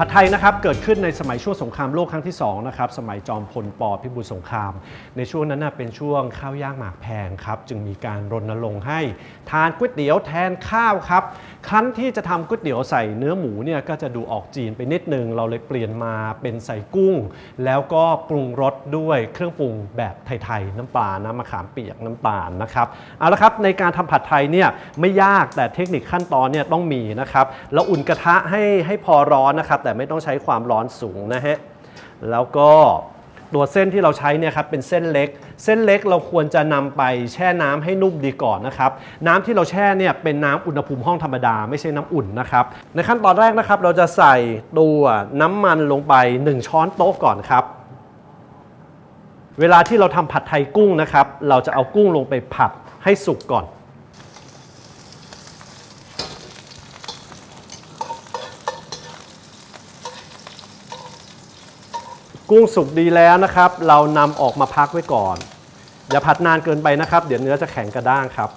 ผัดไทยนะครับเกิดขึ้นในสมัยช่วงสงครามโลกครั้งที่2นะครับสมัยจอมพลปพิบูลสงคราม ในช่วงนั้นนะเป็นช่วงข้าวย่างหมากแพงครับจึงมีการรณรงค์ให้ทานก๋วยเตี๋ยวแทนข้าวครับครั้นที่จะทำก๋วยเตี๋ยวใส่เนื้อหมูเนี่ยก็จะดูออกจีนไปนิดนึงเราเลยเปลี่ยนมาเป็นใส่กุ้ง แล้วก็ปรุงรสด้วยเครื่องปรุงแบบไทยๆน้ำปลาน้ำมะขามเปียกน้ำตาลนะครับเอาละครับในการทำผัดไทยเนี่ยไม่ยากแต่เทคนิคขั้นตอนเนี่ยต้องมีนะครับแล้วอุ่นกระทะให้ให้พอร้อนนะครับแต่ไม่ต้องใช้ความร้อนสูงนะฮะแล้วก็ตัวเส้นที่เราใช้เนี่ยครับเป็นเส้นเล็ก เส้นเล็กเราควรจะนำไปแช่น้ำให้นุ่มดีก่อนนะครับ น้ำที่เราแช่เนี่ยเป็นน้ำอุณหภูมิห้องธรรมดาไม่ใช่น้ำอุ่นนะครับ ในขั้นตอนแรกนะครับ เราจะใส่ตัวน้ำมันลงไป 1 ช้อนโต๊ะก่อนครับ เวลาที่เราทำผัดไทยกุ้งนะครับ เราจะเอากุ้งลงไปผัดให้สุกก่อน กุ้งสุกดีแล้วนะครับ เรานำออกมาพักไว้ก่อน อย่าผัดนานเกินไปนะครับ เดี๋ยวเนื้อจะแข็งกระด้างครับ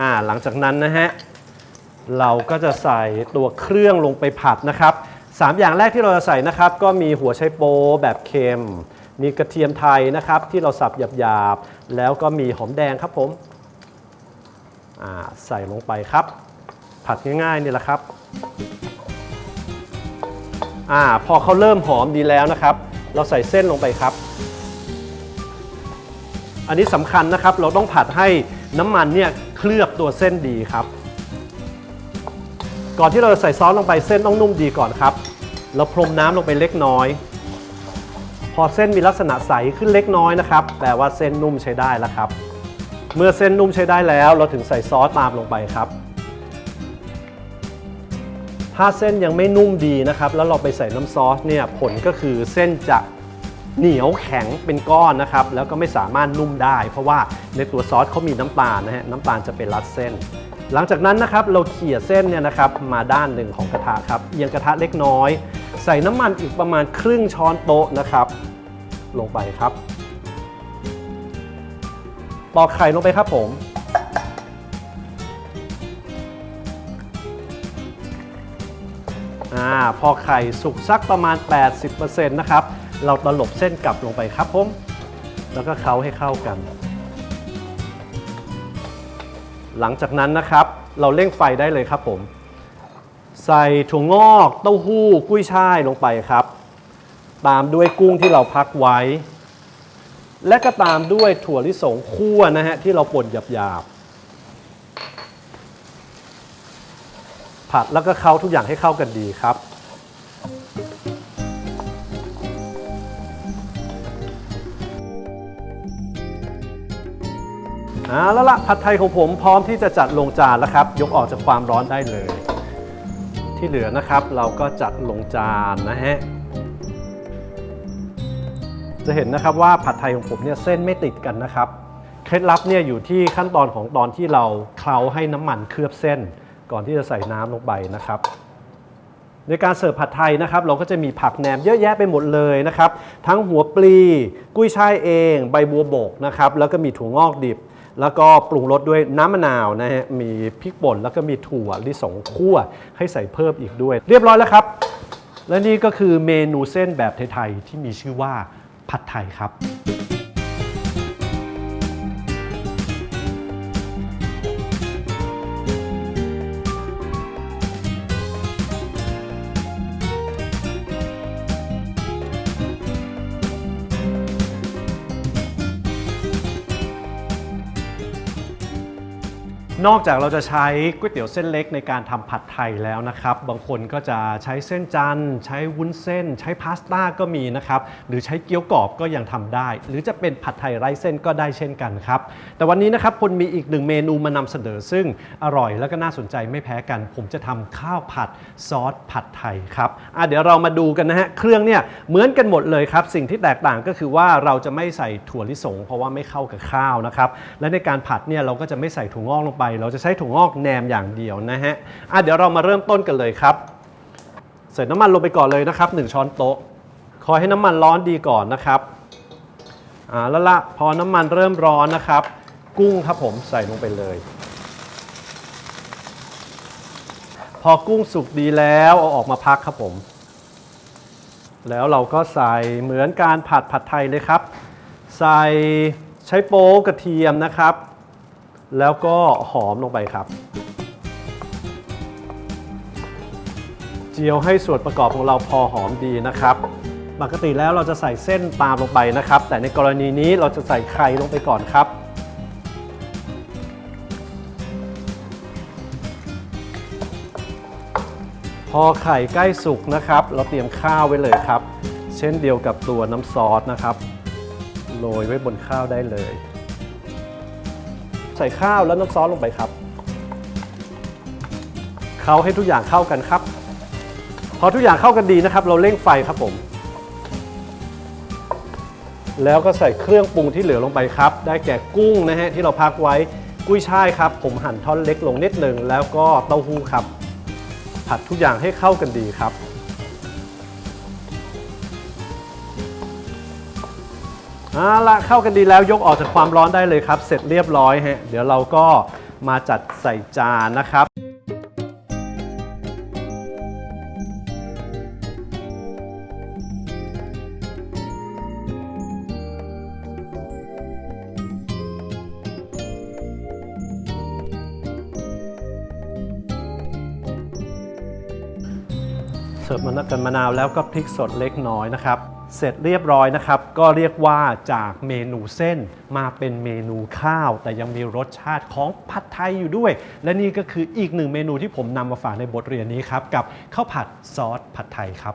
อ่า หลังจากนั้นนะฮะเราก็จะใส่ตัวเครื่องลงไปผัดนะครับสามอย่างแรกที่เราจะใส่นะครับ ก็มีหัวไชโปแบบเค็ม มีกระเทียมไทยนะครับ ที่เราสับหยาบๆ แล้วก็มีหอมแดงครับผมอ่าใส่ลงไปครับ ผัดง่ายๆนี่แหละครับ อ่าพอเขาเริ่มหอมดีแล้วนะครับ เราใส่เส้นลงไปครับ อันนี้สำคัญนะครับ เราต้องผัดให้น้ำมันเนี่ยเคลือบตัวเส้นดีครับ ก่อนที่เราจะใส่ซอสลงไปเส้นต้องนุ่มดีก่อนครับ เราพรมน้ำลงไปเล็กน้อย พอเส้นมีลักษณะใสขึ้นเล็กน้อยนะครับแปลว่าเส้นนุ่มใช้ได้แล้วครับ เมื่อเส้นนุ่มใช้ได้แล้ว เราถึงใส่ซอสตามลงไปครับ ถ้าเส้นยังไม่นุ่มดีนะครับ แล้วเราไปใส่น้ำซอสเนี่ยผลก็คือเส้นจะเหนียวแข็งเป็นก้อนนะครับ แล้วก็ไม่สามารถนุ่มได้ เพราะว่าในตัวซอสเขามีน้ำตาลนะฮะน้ำตาลจะเป็นรัดเส้น หลังจากนั้นนะครับเราเขี่ยเส้นเนี่ยนะครับมาด้านหนึ่งของกระทะครับเอียงกระทะเล็กน้อย ใส่น้ำมันอีกประมาณครึ่งช้อนโต๊ะนะครับ ลงไปครับตอกไข่ลงไปครับผม อาพอไข่สุกสักประมาณ 80%นะครับ เราตลบเส้นกลับลงไปครับผม แล้วก็เคล้าให้เข้ากัน หลังจากนั้นนะครับ เราเร่งไฟได้เลยครับผม ใส่ถั่วงอกเต้าหู้กุ้ยช่ายลงไปครับ ตามด้วยกุ้งที่เราพักไว้ และก็ตามด้วยถั่วลิสงคั่วนะฮะที่เราป่นหยาบๆ ผัดแล้วก็เคล้าทุกอย่างให้เข้ากันดีครับ เอาแล้วละผัดไทยของผมพร้อมที่จะจัดลงจานแล้วครับ ยกออกจากความร้อนได้เลย ที่เหลือนะครับเราก็จัดลงจานนะฮะจะเห็นนะครับว่าผัดไทยของผมเนี่ยเส้นไม่ติดกันนะครับ เคล็ดลับเนี่ยอยู่ที่ขั้นตอนของตอนที่เราเคล้าให้น้ำมันเคลือบเส้น ก่อนที่จะใส่น้ำลงไปนะครับ ในการเสิร์ฟผัดไทยนะครับ เราก็จะมีผักแหนมเยอะแยะไปหมดเลยนะครับ ทั้งหัวปลี กุ้ยช่ายเอง ใบบัวบกนะครับ แล้วก็มีถั่วงอกดิบ แล้วก็ปรุงรสด้วยน้ำมะนาวนะฮะมีพริกป่นแล้วก็มีถั่วลิสงคั่วให้ใส่เพิ่มอีกด้วย เรียบร้อยแล้วครับ และนี่ก็คือเมนูเส้นแบบไทยๆที่มีชื่อว่าผัดไทยครับ นอกจากเราจะใช้ก๋วยเตี๋ยวเส้นเล็กในการทำผัดไทยแล้วนะครับ บางคนก็จะใช้เส้นจันทร์ใช้วุ้นเส้น ใช้พาสต้าก็มีนะครับ หรือใช้เกี๊ยวกรอบก็ยังทำได้ หรือจะเป็นผัดไทยไร้เส้นก็ได้เช่นกันครับ แต่วันนี้นะครับพลมีอีกหนึ่งเมนูมานำเสนอ ซึ่งอร่อยแล้วก็น่าสนใจไม่แพ้กัน ผมจะทำข้าวผัดซอสผัดไทยครับอะเดี๋ยวเรามาดูกันนะฮะเครื่องเนี่ยเหมือนกันหมดเลยครับ สิ่งที่แตกต่างก็คือว่าเราจะไม่ใส่ถั่วลิสง เพราะว่าไม่เข้ากับข้าวนะครับและในการผัดเนี่ยเราก็จะไม่ใส่ถั่วงอกลงไปเราจะใช้ถั่วงอกแหนมอย่างเดียวนะฮะอะเดี๋ยวเรามาเริ่มต้นกันเลยครับใส่น้ำมันลงไปก่อนเลยนะครับ 1 ช้อนโต๊ะ คอยให้น้ำมันร้อนดีก่อนนะครับอ่าแล้วละพอน้ำมันเริ่มร้อนนะครับ กุ้งครับผมใส่ลงไปเลย พอกุ้งสุกดีแล้วเอาออกมาพักครับผม แล้วเราก็ใส่เหมือนการผัดผัดไทยเลยครับ ใส่ใช้โป๊กระเทียมนะครับ แล้วก็หอมลงไปครับ เจียวให้ส่วนประกอบของเราพอหอมดีนะครับปกติแล้วเราจะใส่เส้นตามลงไปนะครับ แต่ในกรณีนี้เราจะใส่ไข่ลงไปก่อนครับพอไข่ใกล้สุกนะครับ เราเตรียมข้าวไว้เลยครับ เช่นเดียวกับตัวน้ำซอสนะครับ โรยไว้บนข้าวได้เลย ใส่ข้าวแล้วน้ำซอสลงไปครับเคล้าให้ทุกอย่างเข้ากันครับ พอทุกอย่างเข้ากันดีนะครับ เราเร่งไฟครับผม แล้วก็ใส่เครื่องปรุงที่เหลือลงไปครับ ได้แก่กุ้งนะฮะที่เราพักไว้กุ้ยช่ายครับ ผมหั่นท่อนเล็กลงนิดหนึ่งแล้วก็เต้าหู้ครับ ผัดทุกอย่างให้เข้ากันดีครับ เอาละเข้ากันดีแล้วยกออกจากความร้อนได้เลยครับ เสร็จเรียบร้อยฮะเดี๋ยวเราก็มาจัดใส่จานนะครับเสิร์ฟมันกันมะนาวแล้วก็พริกสดเล็กน้อยนะครับ เสร็จเรียบร้อยนะครับ ก็เรียกว่าจากเมนูเส้นมาเป็นเมนูข้าว แต่ยังมีรสชาติของผัดไทยอยู่ด้วย และนี่ก็คืออีกหนึ่งเมนูที่ผมนำมาฝากในบทเรียนนี้ครับ กับข้าวผัดซอสผัดไทยครับ